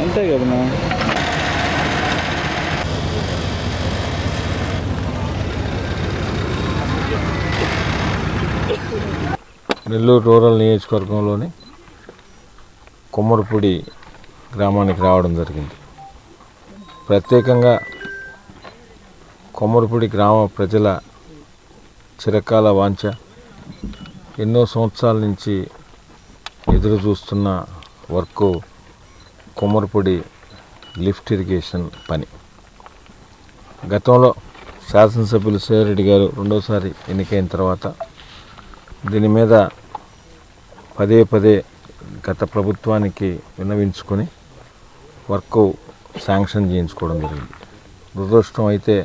అంతే కదా నెల్లూరు రూరల్ నియోజకవర్గంలోని కుమ్మరిపూడి గ్రామానికి రావడం జరిగింది. ప్రత్యేకంగా కొమ్మరపూడి గ్రామ ప్రజల చిరకాల వాంఛ. ఎన్నో సంవత్సరాల నుంచి ఎదురు చూస్తున్న వర్క్ కొమ్మరపూడి లిఫ్ట్ ఇరిగేషన్ పని. గతంలో శాసనసభ్యులు సేరెడ్డి గారు రెండోసారి ఎన్నికైన తర్వాత దీని మీద పదే పదే గత ప్రభుత్వానికి విన్నవించుకొని వర్క్ శాంక్షన్ చేయించుకోవడం జరిగింది. దురదృష్టం అయితే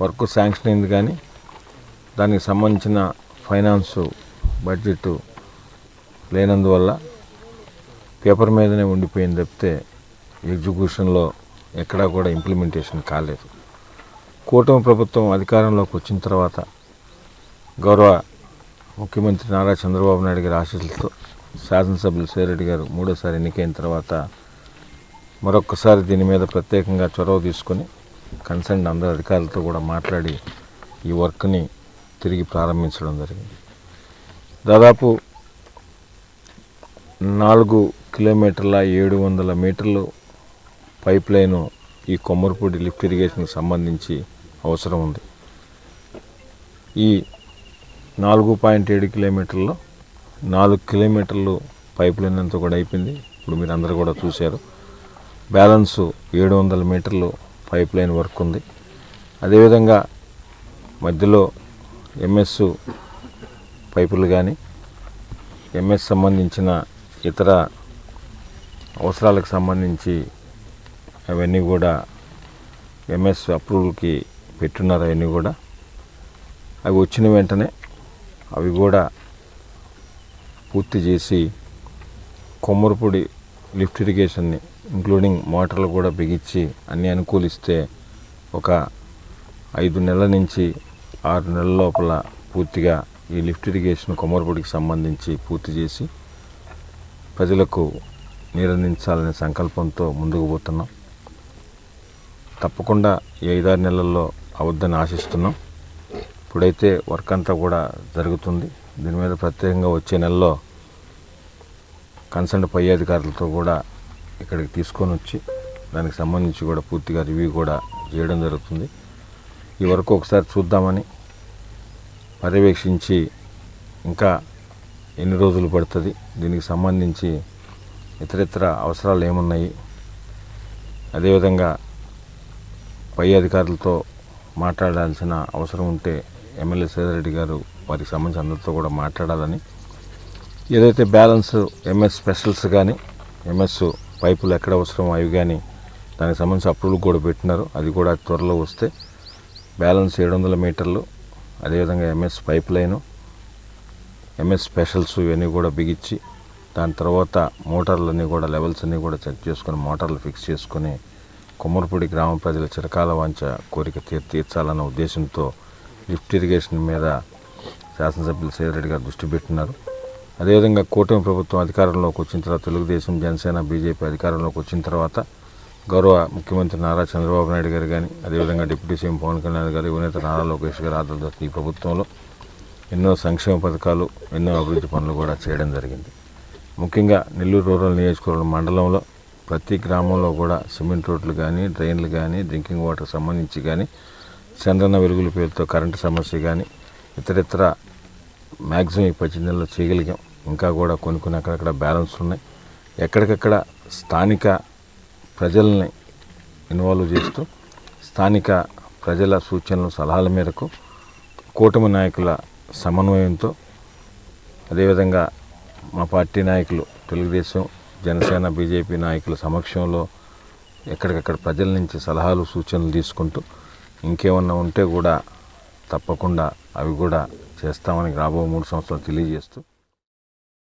వర్క్ శాంక్షన్ అయింది కానీ దానికి సంబంధించిన ఫైనాన్స్ బడ్జెట్ లేనందువల్ల పేపర్ మీదనే ఉండిపోయింది తప్పితే ఎగ్జిక్యూషన్లో ఎక్కడా కూడా ఇంప్లిమెంటేషన్ కాలేదు. కూటమి ప్రభుత్వం అధికారంలోకి వచ్చిన తర్వాత గౌరవ ముఖ్యమంత్రి నారా చంద్రబాబు నాయుడు గారి ఆశీస్సులతో శాసనసభ్యులు సేరెడ్డి గారు మూడోసారి ఎన్నికైన తర్వాత మరొక్కసారి దీని మీద ప్రత్యేకంగా చొరవ తీసుకొని కన్సర్న్ అందరు అధికారులతో కూడా మాట్లాడి ఈ వర్క్ని తిరిగి ప్రారంభించడం జరిగింది. దాదాపు నాలుగు కిలోమీటర్ల ఏడు వందల మీటర్లు పైప్ లైను ఈ కొమ్మరపూడి లిఫ్ట్ ఇరిగేషన్కి సంబంధించి అవసరం ఉంది. ఈ నాలుగు పాయింట్ ఏడు కిలోమీటర్లో నాలుగు కిలోమీటర్లు పైప్ లైన్ అంతా కూడా అయిపోయింది. ఇప్పుడు మీరు అందరూ కూడా చూశారు. బ్యాలెన్స్ ఏడు వందల మీటర్లు పైప్ లైన్ వర్క్ ఉంది. అదేవిధంగా మధ్యలో ఎంఎస్ పైపులు కానీ ఎంఎస్ సంబంధించిన ఇతర అవసరాలకు సంబంధించి అవన్నీ కూడా ఎంఎస్ అప్రూవల్కి పెట్టున్నారు అవన్నీ కూడా. అవి వచ్చిన వెంటనే అవి కూడా పూర్తి చేసి కొమ్మరపొడి లిఫ్ట్ ఇరిగేషన్ని ఇంక్లూడింగ్ మోటార్లు కూడా బిగించి అన్నీ అనుకూలిస్తే ఒక ఐదు నెలల నుంచి ఆరు నెలల లోపల పూర్తిగా ఈ లిఫ్ట్ ఇరిగేషన్ కొమరపూడికి సంబంధించి పూర్తి చేసి ప్రజలకు నీరందించాలనే సంకల్పంతో ముందుకు పోతున్నాం. తప్పకుండా ఈ ఐదారు నెలల్లో అవద్దని ఆశిస్తున్నాం. ఇప్పుడైతే వర్క్ అంతా కూడా జరుగుతుంది. దీని మీద ప్రత్యేకంగా వచ్చే నెలలో కన్సర్న్ పై అధికారులతో కూడా ఇక్కడికి తీసుకొని వచ్చి దానికి సంబంధించి కూడా పూర్తిగా రివ్యూ కూడా చేయడం జరుగుతుంది. ఈ వరకు ఒకసారి చూద్దామని పర్యవేక్షించి ఇంకా ఎన్ని రోజులు పడుతుంది దీనికి సంబంధించి ఇతరితర అవసరాలు ఏమున్నాయి అదేవిధంగా పై అధికారులతో మాట్లాడాల్సిన అవసరం ఉంటే ఎమ్మెల్యే సేదరెడ్డి గారు వారికి సంబంధించి అందరితో కూడా మాట్లాడాలని ఏదైతే బ్యాలెన్స్ ఎంఎస్ స్పెషల్స్ కానీ ఎంఎస్ పైపులు ఎక్కడ అవసరం అవి కానీ దానికి సంబంధించి అప్రూవల్ కూడా పెట్టినారు. అది కూడా త్వరలో వస్తే బ్యాలెన్స్ ఏడు వందల మీటర్లు అదేవిధంగా MS pipe line MS specials ఇవన్నీ కూడా బిగించి దాని తర్వాత మోటార్లన్నీ కూడా లెవెల్స్ అన్నీ కూడా చెక్ చేసుకొని మోటార్లు ఫిక్స్ చేసుకొని కొమ్మరపూడి గ్రామ ప్రజల చిరకాల వాంఛ కోరిక తీర్ తీర్చాలన్న ఉద్దేశంతో లిఫ్ట్ ఇరిగేషన్ మీద శాసనసభ్యులు సేదరెడ్డి గారు దృష్టి పెట్టినారు. అదేవిధంగా కూటమి ప్రభుత్వం అధికారంలోకి వచ్చిన తర్వాత తెలుగుదేశం జనసేన బీజేపీ అధికారంలోకి వచ్చిన తర్వాత గౌరవ ముఖ్యమంత్రి నారా చంద్రబాబు నాయుడు గారు కానీ అదేవిధంగా డిప్యూటీ సీఎం పవన్ కళ్యాణ్ గారు యువనేత నారా లోకేష్ గారు ఆధ్వర్యంలో ఈ ప్రభుత్వంలో ఎన్నో సంక్షేమ పథకాలు ఎన్నో అభివృద్ధి పనులు కూడా చేయడం జరిగింది. ముఖ్యంగా నెల్లూరు రూరల్ నియోజకవర్గం మండలంలో ప్రతి గ్రామంలో కూడా సిమెంట్ రోడ్లు కానీ డ్రైన్లు కానీ డ్రింకింగ్ వాటర్ సంబంధించి కానీ చంద్రన్న వెలుగుల పేరుతో కరెంటు సమస్య కానీ ఇతరితర మ్యాక్సిమం ఈ పద్దెనిమిది నెలల్లో చేయగలిగాం. ఇంకా కూడా కొన్ని కొన్ని అక్కడక్కడ బ్యాలెన్స్ ఉన్నాయి. ఎక్కడికక్కడ స్థానిక ప్రజల్ని ఇన్వాల్వ్ చేస్తూ స్థానిక ప్రజల సూచనలు సలహాల మేరకు కూటమి నాయకుల సమన్వయంతో అదేవిధంగా మా పార్టీ నాయకులు తెలుగుదేశం జనసేన బీజేపీ నాయకుల సమక్షంలో ఎక్కడికక్కడ ప్రజల నుంచి సలహాలు సూచనలు తీసుకుంటూ ఇంకేమన్నా ఉంటే కూడా తప్పకుండా అవి కూడా చేస్తామని రాబో మూడు సంవత్సరాలు తెలియజేస్తూ